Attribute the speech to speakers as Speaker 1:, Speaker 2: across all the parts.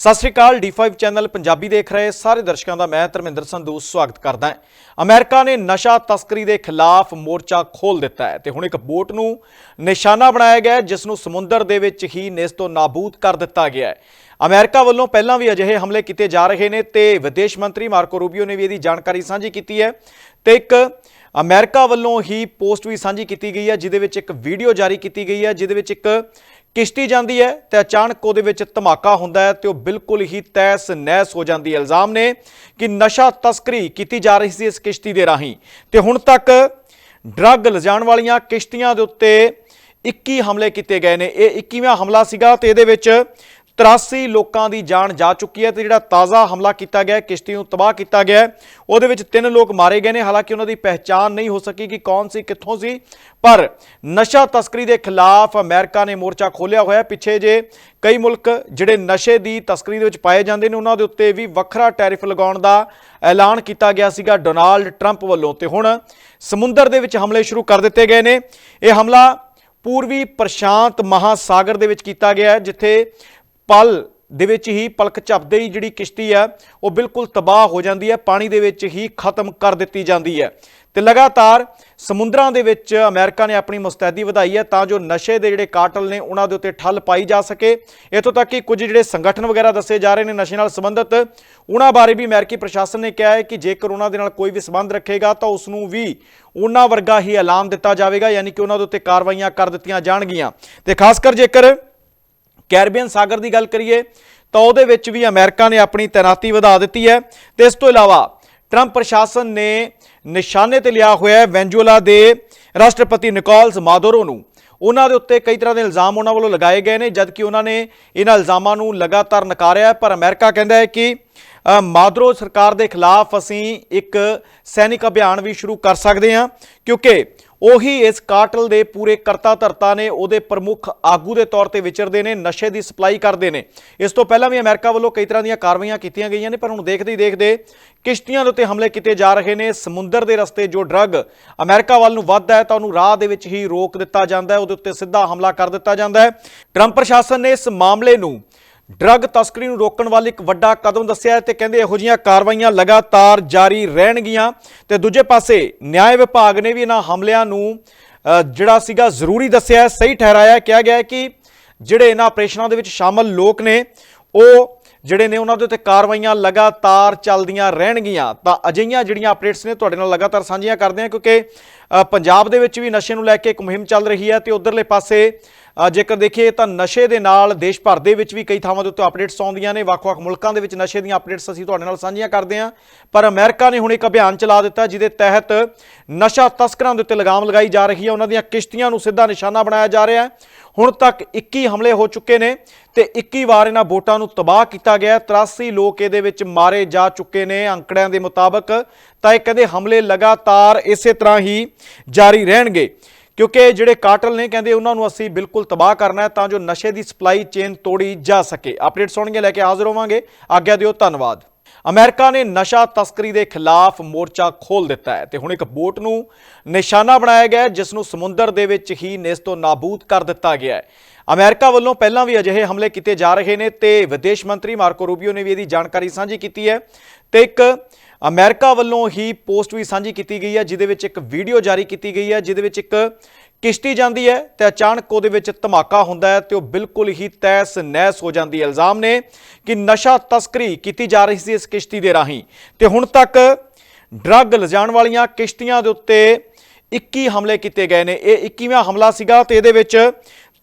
Speaker 1: ਸਤਿ ਸ੍ਰੀ ਅਕਾਲ D5 channel Punjabi ਦੇਖ ਰਹੇ ਸਾਰੇ ਦਰਸ਼ਕਾਂ ਦਾ ਮੈਂ ਧਰਮਿੰਦਰ ਸੰਧੂ ਸਵਾਗਤ ਕਰਦਾ ਹਾਂ। ਅਮਰੀਕਾ ਨੇ ਨਸ਼ਾ ਤਸਕਰੀ ਦੇ ਖਿਲਾਫ ਮੋਰਚਾ ਖੋਲ ਦਿੱਤਾ ਹੈ ਤੇ ਹੁਣ ਇੱਕ ਬੋਟ ਨੂੰ ਨਿਸ਼ਾਨਾ ਬਣਾਇਆ ਗਿਆ ਹੈ, ਜਿਸ ਨੂੰ ਸਮੁੰਦਰ ਦੇ ਵਿੱਚ ਹੀ ਨਿਸ ਤੋਂ ਨਾਬੂਦ ਕਰ ਦਿੱਤਾ ਗਿਆ ਹੈ। ਅਮਰੀਕਾ ਵੱਲੋਂ ਪਹਿਲਾਂ ਵੀ ਅਜਿਹੇ ਹਮਲੇ ਕੀਤੇ ਜਾ ਰਹੇ ਨੇ ਤੇ ਵਿਦੇਸ਼ ਮੰਤਰੀ ਮਾਰਕੋ ਰੂਬੀਓ ਨੇ ਵੀ ਇਹਦੀ ਜਾਣਕਾਰੀ ਸਾਂਝੀ ਕੀਤੀ ਹੈ ਤੇ ਇੱਕ ਅਮਰੀਕਾ ਵੱਲੋਂ ਹੀ ਪੋਸਟ ਵੀ ਸਾਂਝੀ ਕੀਤੀ ਗਈ ਹੈ, ਜਿਹਦੇ ਵਿੱਚ ਇੱਕ ਵੀਡੀਓ ਜਾਰੀ ਕੀਤੀ ਗਈ ਹੈ, ਜਿਹਦੇ ਵਿੱਚ ਇੱਕ ਕਿਸ਼ਤੀ ਜਾਂਦੀ ਹੈ ਤੇ ਅਚਾਨਕ ਉਹਦੇ ਵਿੱਚ ਧਮਾਕਾ ਹੁੰਦਾ ਹੈ ਤੇ ਉਹ ਬਿਲਕੁਲ ਹੀ ਤੈਸ ਨੈਸ ਹੋ ਜਾਂਦੀ ਹੈ। ਇਲਜ਼ਾਮ ਨੇ ਕਿ ਨਸ਼ਾ ਤਸਕਰੀ ਕੀਤੀ ਜਾ ਰਹੀ ਸੀ ਇਸ ਕਿਸ਼ਤੀ ਦੇ ਰਾਹੀਂ। ਤੇ ਹੁਣ ਤੱਕ ਡਰੱਗ ਲਿਜਾਣ ਵਾਲੀਆਂ ਕਿਸ਼ਤੀਆਂ ਦੇ ਉੱਤੇ 21 ਹਮਲੇ ਕੀਤੇ ਗਏ ਨੇ। ਇਹ 21ਵਾਂ ਹਮਲਾ ਸੀਗਾ ਤੇ ਇਹਦੇ ਵਿੱਚ 83 ਲੋਕਾਂ ਦੀ ਜਾਨ ਜਾ ਚੁੱਕੀ ਹੈ ਤੇ ਜਿਹੜਾ ਤਾਜ਼ਾ ਹਮਲਾ ਕੀਤਾ ਗਿਆ ਕਿਸ਼ਤੀ ਨੂੰ ਤਬਾਹ ਕੀਤਾ ਗਿਆ ਉਹਦੇ ਵਿੱਚ ਤਿੰਨ ਲੋਕ ਮਾਰੇ ਗਏ ਨੇ। ਹਾਲਾਂਕਿ ਉਹਨਾਂ ਦੀ ਪਹਿਚਾਣ ਨਹੀਂ ਹੋ ਸਕੀ ਕਿ ਕੌਣ ਸੀ, ਕਿੱਥੋਂ ਸੀ, ਪਰ ਨਸ਼ਾ ਤਸਕਰੀ ਦੇ ਖਿਲਾਫ ਅਮਰੀਕਾ ਨੇ ਮੋਰਚਾ ਖੋਲ੍ਹਿਆ ਹੋਇਆ ਪਿੱਛੇ ਜੇ ਕਈ ਮੁਲਕ ਜਿਹੜੇ ਨਸ਼ੇ ਦੀ ਤਸਕਰੀ ਦੇ ਵਿੱਚ ਪਾਏ ਜਾਂਦੇ ਨੇ, ਉਹਨਾਂ ਦੇ ਉੱਤੇ ਵੀ ਵੱਖਰਾ ਟੈਰਿਫ ਲਗਾਉਣ ਦਾ ਐਲਾਨ ਕੀਤਾ ਗਿਆ ਸੀਗਾ ਡੋਨਾਲਡ ਟਰੰਪ ਵੱਲੋਂ। ਤੇ ਹੁਣ ਸਮੁੰਦਰ ਦੇ ਵਿੱਚ ਹਮਲੇ ਸ਼ੁਰੂ ਕਰ ਦਿੱਤੇ ਗਏ ਨੇ। ਇਹ ਹਮਲਾ ਪੂਰਬੀ ਪ੍ਰਸ਼ਾਂਤ ਮਹਾਸਾਗਰ ਦੇ ਵਿੱਚ ਕੀਤਾ ਗਿਆ ਹੈ, ਜਿੱਥੇ ਪਲ ਦੇ ਵਿੱਚ ਹੀ ਪਲਕ ਝਪਦੇ ਹੀ ਜਿਹੜੀ ਕਿਸ਼ਤੀ ਹੈ ਉਹ ਬਿਲਕੁਲ ਤਬਾਹ ਹੋ ਜਾਂਦੀ ਹੈ, ਪਾਣੀ ਦੇ ਵਿੱਚ ਹੀ ਖਤਮ ਕਰ ਦਿੱਤੀ ਜਾਂਦੀ ਹੈ। ਤੇ ਲਗਾਤਾਰ ਸਮੁੰਦਰਾਂ ਦੇ ਵਿੱਚ ਅਮਰੀਕਾ ਨੇ ਆਪਣੀ ਮੁਸਤੈਦੀ ਵਧਾਈ ਹੈ ਤਾਂ ਜੋ ਨਸ਼ੇ ਦੇ ਜਿਹੜੇ ਕਾਟਲ ਨੇ, ਉਹਨਾਂ ਦੇ ਉੱਤੇ ਠੱਲ ਪਾਈ ਜਾ ਸਕੇ। ਇਥੋਂ ਤੱਕ ਕਿ ਕੁਝ ਜਿਹੜੇ ਸੰਗਠਨ ਵਗੈਰਾ ਦੱਸੇ ਜਾ ਰਹੇ ਨੇ ਨਸ਼ੇ ਨਾਲ ਸੰਬੰਧਿਤ, ਉਹਨਾਂ ਬਾਰੇ ਵੀ ਅਮਰੀਕੀ ਪ੍ਰਸ਼ਾਸਨ ਨੇ ਕਿਹਾ ਹੈ ਕਿ ਜੇਕਰ ਉਹਨਾਂ ਦੇ ਨਾਲ ਕੋਈ ਵੀ ਸੰਬੰਧ ਰੱਖੇਗਾ ਤਾਂ ਉਸ ਨੂੰ ਵੀ ਉਹਨਾਂ ਵਰਗਾ ਹੀ ਐਲਾਨ ਦਿੱਤਾ ਜਾਵੇਗਾ, ਯਾਨੀ ਕਿ ਉਹਨਾਂ ਦੇ ਉੱਤੇ ਕਾਰਵਾਈਆਂ ਕਰ ਦਿੱਤੀਆਂ ਜਾਣਗੀਆਂ। ਤੇ ਖਾਸ ਕਰ ਜੇਕਰ ਕੈਰਬੀਅਨ ਸਾਗਰ ਦੀ ਗੱਲ ਕਰੀਏ ਤਾਂ ਉਹਦੇ ਵਿੱਚ ਵੀ ਅਮਰੀਕਾ ਨੇ ਆਪਣੀ ਤੈਨਾਤੀ ਵਧਾ ਦਿੱਤੀ ਹੈ। ਤੇ ਇਸ ਤੋਂ ਇਲਾਵਾ ਟਰੰਪ ਪ੍ਰਸ਼ਾਸਨ ਨੇ ਨਿਸ਼ਾਨੇ ਤੇ ਲਿਆ ਹੋਇਆ ਹੈ ਦੇ ਰਾਸ਼ਟਰਪਤੀ ਨਿਕੋਲਸ ਮਾਦੋਰੋ ਨੂੰ। ਉਹਨਾਂ ਦੇ ਉੱਤੇ ਕਈ ਤਰ੍ਹਾਂ ਦੇ ਇਲਜ਼ਾਮ ਉਹਨਾਂ ਵੱਲੋਂ ਲਗਾਏ ਗਏ ਨੇ ਜਦਕਿ ਉਹਨਾਂ ਨੇ ਇਹਨਾਂ ਇਲਜ਼ਾਮਾਂ ਨੂੰ ਲਗਾਤਾਰ ਨਕਾਰਿਆ ਪਰ ਅਮਰੀਕਾ ਕਹਿੰਦਾ ਹੈ ਕਿ ਅ, ਮਾਦਰੋ ਸਰਕਾਰ ਦੇ ਖਿਲਾਫ ਅਸੀਂ ਇੱਕ ਸੈਨਿਕ ਅਭਿਆਨ ਵੀ ਸ਼ੁਰੂ ਕਰ ਸਕਦੇ ਹਾਂ ਕਿਉਂਕਿ ਉਹੀ ਇਸ ਕਾਟਲ ਦੇ ਪੂਰੇ ਕਰਤਾ ਧਰਤਾ ਨੇ ਉਹਦੇ ਪ੍ਰਮੁੱਖ ਆਗੂ ਦੇ ਤੌਰ ਤੇ ਵਿਚਰਦੇ ਨੇ, ਨਸ਼ੇ ਦੀ ਸਪਲਾਈ ਕਰਦੇ ਨੇ। ਇਸ ਤੋਂ ਪਹਿਲਾਂ ਵੀ ਅਮਰੀਕਾ ਵੱਲੋਂ ਕਈ ਤਰ੍ਹਾਂ ਦੀਆਂ ਕਾਰਵਾਈਆਂ ਕੀਤੀਆਂ ਗਈਆਂ ਨੇ, ਪਰ ਹੁਣ ਦੇਖਦੇ ਹੀ ਦੇਖਦੇ ਕਿਸ਼ਤੀਆਂ ਦੇ ਉੱਤੇ ਹਮਲੇ ਕੀਤੇ ਜਾ ਰਹੇ ਨੇ। ਸਮੁੰਦਰ ਦੇ ਰਸਤੇ ਜੋ ਡਰੱਗ ਅਮਰੀਕਾ ਵੱਲ ਨੂੰ ਵੱਧਦਾ ਹੈ ਤਾਂ ਉਹਨੂੰ ਰਾਹ ਦੇ ਵਿੱਚ ਹੀ ਰੋਕ ਦਿੱਤਾ ਜਾਂਦਾ ਹੈ। ਉਹਦੇ ਉੱਤੇ ਸਿੱਧਾ ਹਮਲਾ ਕਰ ਦਿੱਤਾ ਜਾਂਦਾ ਹੈ। ਟਰੰਪ ਪ੍ਰਸ਼ਾਸਨ ਨੇ ਇਸ ਮਾਮਲੇ ਨੂੰ ਡਰੱਗ ਤਸਕਰੀ ਨੂੰ ਰੋਕਣ ਵੱਲ ਇੱਕ ਵੱਡਾ ਕਦਮ ਦੱਸਿਆ ਹੈ ਤੇ ਕਹਿੰਦੇ ਇਹੋ ਜਿਹੀਆਂ ਕਾਰਵਾਈਆਂ ਲਗਾਤਾਰ ਜਾਰੀ ਰਹਿਣਗੀਆਂ। ਤੇ ਦੂਜੇ ਪਾਸੇ ਨਿਆਂ ਵਿਭਾਗ ਨੇ ਵੀ ਇਹਨਾਂ ਹਮਲਿਆਂ ਨੂੰ ਜਿਹੜਾ ਸੀਗਾ ਜ਼ਰੂਰੀ ਦੱਸਿਆ ਸਹੀ ਠਹਿਰਾਇਆ ਕਿਹਾ ਗਿਆ ਕਿ ਜਿਹੜੇ ਇਹਨਾਂ ਆਪਰੇਸ਼ਨਾਂ ਦੇ ਵਿੱਚ ਸ਼ਾਮਲ ਲੋਕ ਨੇ, ਉਹ ਜਿਹੜੇ ਨੇ ਉਹਨਾਂ ਦੇ ਉੱਤੇ ਕਾਰਵਾਈਆਂ ਲਗਾਤਾਰ ਚੱਲਦੀਆਂ ਰਹਿਣਗੀਆਂ। ਤਾਂ ਅਜਿਹੀਆਂ ਜਿਹੜੀਆਂ ਅਪਡੇਟਸ ਨੇ ਤੁਹਾਡੇ ਨਾਲ ਲਗਾਤਾਰ ਸਾਂਝੀਆਂ ਕਰਦੇ ਹਾਂ, ਕਿਉਂਕਿ ਪੰਜਾਬ ਦੇ ਵਿੱਚ ਵੀ ਨਸ਼ੇ ਨੂੰ ਲੈ ਕੇ ਇੱਕ ਮੁਹਿੰਮ ਚੱਲ ਰਹੀ ਹੈ ਤੇ ਉਧਰਲੇ ਪਾਸੇ ਜੇਕਰ ਦੇਖੀਏ ਤਾਂ ਨਸ਼ੇ ਦੇ ਨਾਲ ਦੇਸ਼ ਭਰ ਦੇ ਵਿੱਚ ਵੀ ਕਈ ਥਾਵਾਂ ਦੇ ਉੱਤੇ ਅਪਡੇਟਸ ਆਉਂਦੀਆਂ ਨੇ, ਵੱਖ-ਵੱਖ ਮੁਲਕਾਂ ਦੇ ਵਿੱਚ ਨਸ਼ੇ ਦੀਆਂ ਅਪਡੇਟਸ ਅਸੀਂ ਤੁਹਾਡੇ ਨਾਲ ਸਾਂਝੀਆਂ ਕਰਦੇ ਹਾਂ। ਪਰ ਅਮਰੀਕਾ ਨੇ ਹੁਣ ਇੱਕ ਅਭਿਆਨ ਚਲਾ ਦਿੱਤਾ, ਜਿਹਦੇ ਤਹਿਤ ਨਸ਼ਾ ਤਸਕਰਾਂ ਦੇ ਉੱਤੇ ਲਗਾਮ ਲਗਾਈ ਜਾ ਰਹੀ ਹੈ। ਉਹਨਾਂ ਦੀਆਂ ਕਿਸ਼ਤੀਆਂ ਨੂੰ ਸਿੱਧਾ ਨਿਸ਼ਾਨਾ ਬਣਾਇਆ ਜਾ ਰਿਹਾ ਹੈ। ਹੁਣ ਤੱਕ 21 ਹਮਲੇ ਹੋ ਚੁੱਕੇ ਨੇ ਤੇ 21 ਵਾਰ ਇਹਨਾਂ ਬੋਟਾਂ ਨੂੰ ਤਬਾਹ ਕੀਤਾ ਗਿਆ ਹੈ। 83 ਲੋਕ ਇਹਦੇ ਵਿੱਚ ਮਾਰੇ ਜਾ ਚੁੱਕੇ ਨੇ ਅੰਕੜਿਆਂ ਦੇ ਮੁਤਾਬਕ। ਤਾਂ ਇਹ ਕਹਿੰਦੇ ਹਮਲੇ ਲਗਾਤਾਰ ਇਸੇ ਤਰ੍ਹਾਂ ਹੀ ਜਾਰੀ ਰਹਿਣਗੇ। ਕਿਉਂਕਿ ਜਿਹੜੇ ਕਾਟਲ ਨੇ ਕਹਿੰਦੇ ਉਹਨਾਂ ਨੂੰ ਅਸੀਂ ਬਿਲਕੁਲ ਤਬਾਹ ਕਰਨਾ ਹੈ ਤਾਂ ਜੋ ਨਸ਼ੇ ਦੀ ਸਪਲਾਈ ਚੇਨ ਤੋੜੀ ਜਾ ਸਕੇ। ਅਪਡੇਟ ਸੁਣਗੇ ਲੈ ਕੇ ਹਾਜ਼ਰ ਹੋਵਾਂਗੇ। ਆਗਿਆ ਦਿਓ, ਧੰਨਵਾਦ। ਅਮਰੀਕਾ ਨੇ ਨਸ਼ਾ ਤਸਕਰੀ ਦੇ ਖਿਲਾਫ ਮੋਰਚਾ ਖੋਲ ਦਿੱਤਾ ਹੈ ਤੇ ਹੁਣ ਇੱਕ ਬੋਟ ਨੂੰ ਨਿਸ਼ਾਨਾ ਬਣਾਇਆ ਗਿਆ ਹੈ, ਜਿਸ ਨੂੰ ਸਮੁੰਦਰ ਦੇ ਵਿੱਚ ਹੀ ਨਿਸ ਤੋਂ ਨਾਬੂਦ ਕਰ ਦਿੱਤਾ ਗਿਆ ਹੈ। ਅਮਰੀਕਾ ਵੱਲੋਂ ਪਹਿਲਾਂ ਵੀ ਅਜਿਹੇ ਹਮਲੇ ਕੀਤੇ ਜਾ ਰਹੇ ਨੇ ਤੇ ਵਿਦੇਸ਼ ਮੰਤਰੀ ਮਾਰਕੋ ਰੂਬੀਓ ਨੇ ਵੀ ਇਹਦੀ ਜਾਣਕਾਰੀ ਸਾਂਝੀ ਕੀਤੀ ਹੈ ਤੇ ਇੱਕ ਅਮਰੀਕਾ ਵੱਲੋਂ ਹੀ ਪੋਸਟ ਵੀ ਸਾਂਝੀ ਕੀਤੀ ਗਈ ਹੈ, ਜਿਹਦੇ ਵਿੱਚ ਇੱਕ ਵੀਡੀਓ ਜਾਰੀ ਕੀਤੀ ਗਈ ਹੈ, ਜਿਹਦੇ ਵਿੱਚ ਇੱਕ ਕਿਸ਼ਤੀ ਜਾਂਦੀ ਹੈ ਤੇ ਅਚਾਨਕ ਉਹਦੇ ਵਿੱਚ ਧਮਾਕਾ ਹੁੰਦਾ ਹੈ ਤੇ ਉਹ ਬਿਲਕੁਲ ਹੀ ਤੈਸ ਨੈਸ ਹੋ ਜਾਂਦੀ ਹੈ। ਇਲਜ਼ਾਮ ਨੇ ਕਿ ਨਸ਼ਾ ਤਸਕਰੀ ਕੀਤੀ ਜਾ ਰਹੀ ਸੀ ਇਸ ਕਿਸ਼ਤੀ ਦੇ ਰਾਹੀਂ। ਤੇ ਹੁਣ ਤੱਕ ਡਰੱਗ ਲਿਜਾਣ ਵਾਲੀਆਂ ਕਿਸ਼ਤੀਆਂ ਦੇ ਉੱਤੇ 21 ਹਮਲੇ ਕੀਤੇ ਗਏ ਨੇ। ਇਹ 21ਵਾਂ ਹਮਲਾ ਸੀਗਾ ਤੇ ਇਹਦੇ ਵਿੱਚ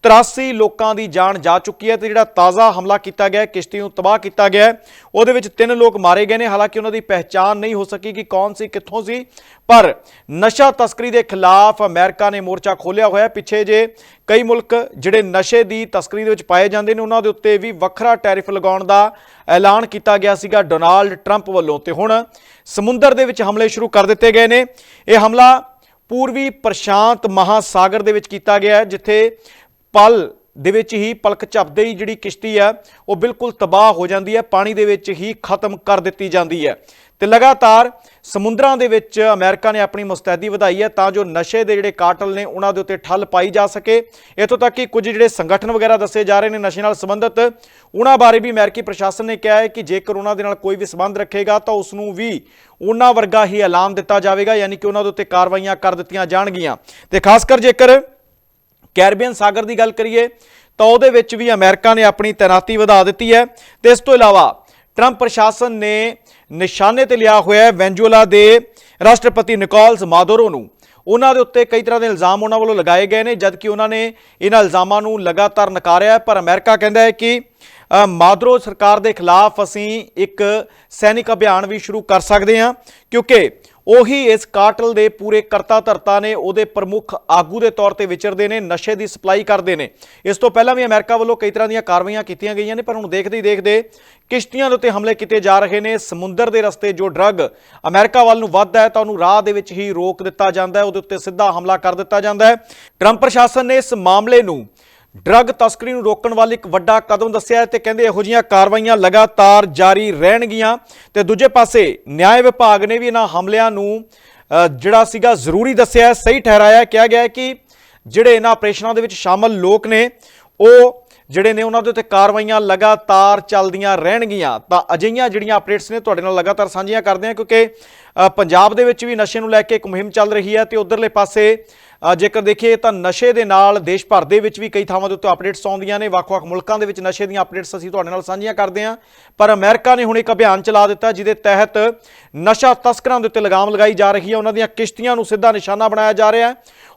Speaker 1: 83 ਲੋਕਾਂ ਦੀ ਜਾਨ ਜਾ ਚੁੱਕੀ ਹੈ ਤੇ ਜਿਹੜਾ ਤਾਜ਼ਾ ਹਮਲਾ ਕੀਤਾ ਗਿਆ ਕਿਸ਼ਤੀ ਨੂੰ ਤਬਾਹ ਕੀਤਾ ਗਿਆ ਉਹਦੇ ਵਿੱਚ ਤਿੰਨ ਲੋਕ ਮਾਰੇ ਗਏ ਨੇ। ਹਾਲਾਂਕਿ ਉਹਨਾਂ ਦੀ ਪਹਿਚਾਣ ਨਹੀਂ ਹੋ ਸਕੀ ਕਿ ਕੌਣ ਸੀ, ਕਿੱਥੋਂ ਸੀ, ਪਰ ਨਸ਼ਾ ਤਸਕਰੀ ਦੇ ਖਿਲਾਫ ਅਮਰੀਕਾ ਨੇ ਮੋਰਚਾ ਖੋਲ੍ਹਿਆ ਹੋਇਆ ਪਿੱਛੇ ਜੇ ਕਈ ਮੁਲਕ ਜਿਹੜੇ ਨਸ਼ੇ ਦੀ ਤਸਕਰੀ ਦੇ ਵਿੱਚ ਪਾਏ ਜਾਂਦੇ ਨੇ, ਉਹਨਾਂ ਦੇ ਉੱਤੇ ਵੀ ਵੱਖਰਾ ਟੈਰਿਫ ਲਗਾਉਣ ਦਾ ਐਲਾਨ ਕੀਤਾ ਗਿਆ ਸੀਗਾ ਡੋਨਾਲਡ ਟਰੰਪ ਵੱਲੋਂ। ਤੇ ਹੁਣ ਸਮੁੰਦਰ ਦੇ ਵਿੱਚ ਹਮਲੇ ਸ਼ੁਰੂ ਕਰ ਦਿੱਤੇ ਗਏ ਨੇ। ਇਹ ਹਮਲਾ ਪੂਰਬੀ ਪ੍ਰਸ਼ਾਂਤ ਮਹਾਸਾਗਰ ਦੇ ਵਿੱਚ ਕੀਤਾ ਗਿਆ ਹੈ, ਜਿੱਥੇ ਪਲ ਦੇ ਵਿੱਚ ਹੀ ਪਲਕ ਝਪਦੇ ਹੀ ਜਿਹੜੀ ਕਿਸ਼ਤੀ ਹੈ ਉਹ ਬਿਲਕੁਲ ਤਬਾਹ ਹੋ ਜਾਂਦੀ ਹੈ, ਪਾਣੀ ਦੇ ਵਿੱਚ ਹੀ ਖਤਮ ਕਰ ਦਿੱਤੀ ਜਾਂਦੀ ਹੈ। ਤੇ ਲਗਾਤਾਰ ਸਮੁੰਦਰਾਂ ਦੇ ਵਿੱਚ ਅਮਰੀਕਾ ਨੇ ਆਪਣੀ ਮੁਸਤੈਦੀ ਵਧਾਈ ਹੈ, ਤਾਂ ਜੋ ਨਸ਼ੇ ਦੇ ਜਿਹੜੇ ਕਾਟਲ ਨੇ, ਉਹਨਾਂ ਦੇ ਉੱਤੇ ਠੱਲ ਪਾਈ ਜਾ ਸਕੇ। ਇਥੋਂ ਤੱਕ ਕਿ ਕੁਝ ਜਿਹੜੇ ਸੰਗਠਨ ਵਗੈਰਾ ਦੱਸੇ ਜਾ ਰਹੇ ਨੇ ਨਸ਼ੇ ਨਾਲ ਸੰਬੰਧਿਤ, ਉਹਨਾਂ ਬਾਰੇ ਵੀ ਅਮਰੀਕੀ ਪ੍ਰਸ਼ਾਸਨ ਨੇ ਕਿਹਾ ਹੈ ਕਿ ਜੇਕਰ ਉਹਨਾਂ ਦੇ ਨਾਲ ਕੋਈ ਵੀ ਸੰਬੰਧ ਰੱਖੇਗਾ, ਤਾਂ ਉਸ ਨੂੰ ਵੀ ਉਹਨਾਂ ਵਰਗਾ ਹੀ ਐਲਾਨ ਦਿੱਤਾ ਜਾਵੇਗਾ, ਯਾਨੀ ਕਿ ਉਹਨਾਂ ਦੇ ਉੱਤੇ ਕਾਰਵਾਈਆਂ ਕਰ ਦਿੱਤੀਆਂ ਜਾਣਗੀਆਂ। ਤੇ ਖਾਸ ਕਰ ਜੇਕਰ ਕੈਰਬੀਅਨ ਸਾਗਰ ਦੀ ਗੱਲ ਕਰੀਏ ਤਾਂ ਉਹਦੇ ਵਿੱਚ ਵੀ ਅਮਰੀਕਾ ਨੇ ਆਪਣੀ ਤੈਨਾਤੀ ਵਧਾ ਦਿੱਤੀ ਹੈ। ਤੇ ਇਸ ਤੋਂ ਇਲਾਵਾ ਟਰੰਪ ਪ੍ਰਸ਼ਾਸਨ ਨੇ ਨਿਸ਼ਾਨੇ ਤੇ ਲਿਆ ਹੋਇਆ ਹੈ ਵੈਂਜੂਲਾ ਦੇ ਰਾਸ਼ਟਰਪਤੀ ਨਿਕੋਲਸ ਮਾਦੋਰੋ ਨੂੰ। ਉਹਨਾਂ ਦੇ ਉੱਤੇ ਕਈ ਤਰ੍ਹਾਂ ਦੇ ਇਲਜ਼ਾਮ ਉਹਨਾਂ ਵੱਲੋਂ ਲਗਾਏ ਗਏ ਨੇ ਜਦਕਿ ਉਹਨਾਂ ਨੇ ਇਹਨਾਂ ਇਲਜ਼ਾਮਾਂ ਨੂੰ ਲਗਾਤਾਰ ਨਕਾਰਿਆ ਪਰ ਅਮਰੀਕਾ ਕਹਿੰਦਾ ਹੈ ਕਿ ਅ, ਮਾਦਰੋ ਸਰਕਾਰ ਦੇ ਖਿਲਾਫ ਅਸੀਂ ਇੱਕ ਸੈਨਿਕ ਅਭਿਆਨ ਵੀ ਸ਼ੁਰੂ ਕਰ ਸਕਦੇ ਹਾਂ ਕਿਉਂਕਿ ਉਹੀ ਇਸ ਕਾਟਲ ਦੇ ਪੂਰੇ ਕਰਤਾ ਧਰਤਾ ਨੇ, ਉਹਦੇ ਪ੍ਰਮੁੱਖ ਆਗੂ ਦੇ ਤੌਰ ਤੇ ਵਿਚਰਦੇ ਨੇ, ਨਸ਼ੇ ਦੀ ਸਪਲਾਈ ਕਰਦੇ ਨੇ। ਇਸ ਤੋਂ ਪਹਿਲਾਂ ਵੀ ਅਮਰੀਕਾ ਵੱਲੋਂ ਕਈ ਤਰ੍ਹਾਂ ਦੀਆਂ ਕਾਰਵਾਈਆਂ ਕੀਤੀਆਂ ਗਈਆਂ ਨੇ, ਪਰ ਹੁਣ ਦੇਖਦੇ ਹੀ ਦੇਖਦੇ ਕਿਸ਼ਤੀਆਂ ਦੇ ਉੱਤੇ ਹਮਲੇ ਕੀਤੇ ਜਾ ਰਹੇ ਨੇ। ਸਮੁੰਦਰ ਦੇ ਰਸਤੇ ਜੋ ਡਰੱਗ ਅਮਰੀਕਾ ਵੱਲ ਨੂੰ ਵੱਧਦਾ ਹੈ, ਤਾਂ ਉਹਨੂੰ ਰਾਹ ਦੇ ਵਿੱਚ ਹੀ ਰੋਕ ਦਿੱਤਾ ਜਾਂਦਾ ਹੈ, ਉਹਦੇ ਉੱਤੇ ਸਿੱਧਾ ਹਮਲਾ ਕਰ ਦਿੱਤਾ ਜਾਂਦਾ ਹੈ। ਟਰੰਪ ਪ੍ਰਸ਼ਾਸਨ ਨੇ ਇਸ ਮਾਮਲੇ ਨੂੰ ਡਰੱਗ ਤਸਕਰੀ ਨੂੰ ਰੋਕਣ ਵੱਲ ਇੱਕ ਵੱਡਾ ਕਦਮ ਦੱਸਿਆ ਹੈ ਤੇ ਕਹਿੰਦੇ ਇਹੋ ਜਿਹੀਆਂ ਕਾਰਵਾਈਆਂ ਲਗਾਤਾਰ ਜਾਰੀ ਰਹਿਣਗੀਆਂ। ਤੇ ਦੂਜੇ ਪਾਸੇ ਨਿਆਂ ਵਿਭਾਗ ਨੇ ਵੀ ਇਹਨਾਂ ਹਮਲਿਆਂ ਨੂੰ ਜਿਹੜਾ ਸੀਗਾ ਜ਼ਰੂਰੀ ਦੱਸਿਆ ਸਹੀ ਠਹਿਰਾਇਆ ਕਿਹਾ ਗਿਆ ਕਿ ਜਿਹੜੇ ਇਹਨਾਂ ਆਪਰੇਸ਼ਨਾਂ ਦੇ ਵਿੱਚ ਸ਼ਾਮਲ ਲੋਕ ਨੇ, ਉਹ ਜਿਹੜੇ ਨੇ ਉਹਨਾਂ ਦੇ ਉੱਤੇ ਕਾਰਵਾਈਆਂ ਲਗਾਤਾਰ ਚੱਲਦੀਆਂ ਰਹਿਣਗੀਆਂ। ਤਾਂ ਅਜਿਹੀਆਂ ਜਿਹੜੀਆਂ ਅਪਡੇਟਸ ਨੇ ਤੁਹਾਡੇ ਨਾਲ ਲਗਾਤਾਰ ਸਾਂਝੀਆਂ ਕਰਦੇ ਹਾਂ, ਕਿਉਂਕਿ ਪੰਜਾਬ ਦੇ ਵਿੱਚ ਵੀ ਨਸ਼ੇ ਨੂੰ ਲੈ ਕੇ ਇੱਕ ਮੁਹਿੰਮ ਚੱਲ ਰਹੀ ਹੈ ਤੇ ਉਧਰਲੇ ਪਾਸੇ ਜੇਕਰ ਦੇਖੀਏ ਤਾਂ ਨਸ਼ੇ ਦੇ ਨਾਲ ਦੇਸ਼ ਭਰ ਦੇ ਵਿੱਚ ਵੀ ਕਈ ਥਾਵਾਂ ਦੇ ਉੱਤੇ ਅਪਡੇਟਸ ਆਉਂਦੀਆਂ ਨੇ, ਵੱਖ-ਵੱਖ ਮੁਲਕਾਂ ਦੇ ਵਿੱਚ ਨਸ਼ੇ ਦੀਆਂ ਅਪਡੇਟਸ ਅਸੀਂ ਤੁਹਾਡੇ ਨਾਲ ਸਾਂਝੀਆਂ ਕਰਦੇ ਹਾਂ। ਪਰ ਅਮਰੀਕਾ ਨੇ ਹੁਣ ਇੱਕ ਅਭਿਆਨ ਚਲਾ ਦਿੱਤਾ, ਜਿਹਦੇ ਤਹਿਤ ਨਸ਼ਾ ਤਸਕਰਾਂ ਦੇ ਉੱਤੇ ਲਗਾਮ ਲਗਾਈ ਜਾ ਰਹੀ ਹੈ। ਉਹਨਾਂ ਦੀਆਂ ਕਿਸ਼ਤੀਆਂ ਨੂੰ ਸਿੱਧਾ ਨਿਸ਼ਾਨਾ ਬਣਾਇਆ ਜਾ ਰਿਹਾ ਹੈ।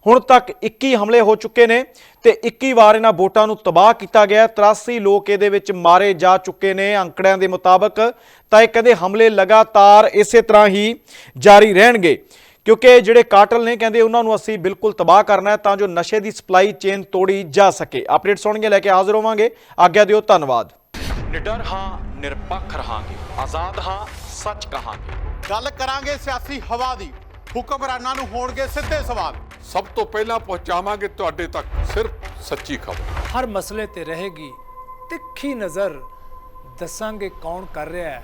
Speaker 1: ਹੁਣ ਤੱਕ 21 ਹਮਲੇ ਹੋ ਚੁੱਕੇ ਨੇ ਤੇ 21 ਵਾਰ ਇਹਨਾਂ ਬੋਟਾਂ ਨੂੰ ਤਬਾਹ ਕੀਤਾ ਗਿਆ ਹੈ। 83 ਲੋਕ ਇਹਦੇ ਵਿੱਚ ਮਾਰੇ ਜਾ ਚੁੱਕੇ ਨੇ। ਅੰਕੜਿਆਂ ਦੇ ਮੁਤਾਬਕ ਤਾਂ ਇਹ ਕਹਿੰਦੇ ਹਮਲੇ ਲਗਾਤਾਰ ਇਸੇ ਤਰ੍ਹਾਂ ਹੀ ਜਾਰੀ ਰਹਿਣਗੇ। ਕਿਉਂਕਿ ਜਿਹੜੇ ਕਾਟਲ ਨੇ ਕਹਿੰਦੇ ਉਹਨਾਂ ਨੂੰ ਅਸੀਂ ਬਿਲਕੁਲ ਤਬਾਹ ਕਰਨਾ ਹੈ ਤਾਂ ਜੋ ਨਸ਼ੇ ਦੀ ਸਪਲਾਈ ਚੇਨ ਤੋੜੀ ਜਾ ਸਕੇ। ਅਪਡੇਟ ਸੁਣਗੇ ਲੈ ਕੇ ਹਾਜ਼ਰ ਹੋਵਾਂਗੇ। ਆਗਿਆ ਦਿਓ ਧੰਨਵਾਦ।
Speaker 2: ਨਿਡਰ ਹਾਂ ਨਿਰਪੱਖ ਰਹਾਂਗੇ। ਆਜ਼ਾਦ ਹਾਂ ਸੱਚ ਕਹਾਂਗੇ।
Speaker 3: ਗੱਲ ਕਰਾਂਗੇ ਸਿਆਸੀ ਹਵਾ ਦੀ। ਹੁਕਮਰਾਨਾਂ ਨੂੰ ਹੋਣਗੇ ਸਿੱਧੇ ਸਵਾਲ।
Speaker 4: ਸਭ ਤੋਂ ਪਹਿਲਾਂ ਪਹੁੰਚਾਵਾਂਗੇ ਤੁਹਾਡੇ ਤੱਕ ਸਿਰਫ ਸੱਚੀ ਖਬਰ।
Speaker 5: ਹਰ ਮਸਲੇ ਤੇ ਰਹੇਗੀ ਤਿੱਖੀ ਨਜ਼ਰ। ਦੱਸਾਂਗੇ ਕੌਣ ਕਰ ਰਿਹਾ ਹੈ।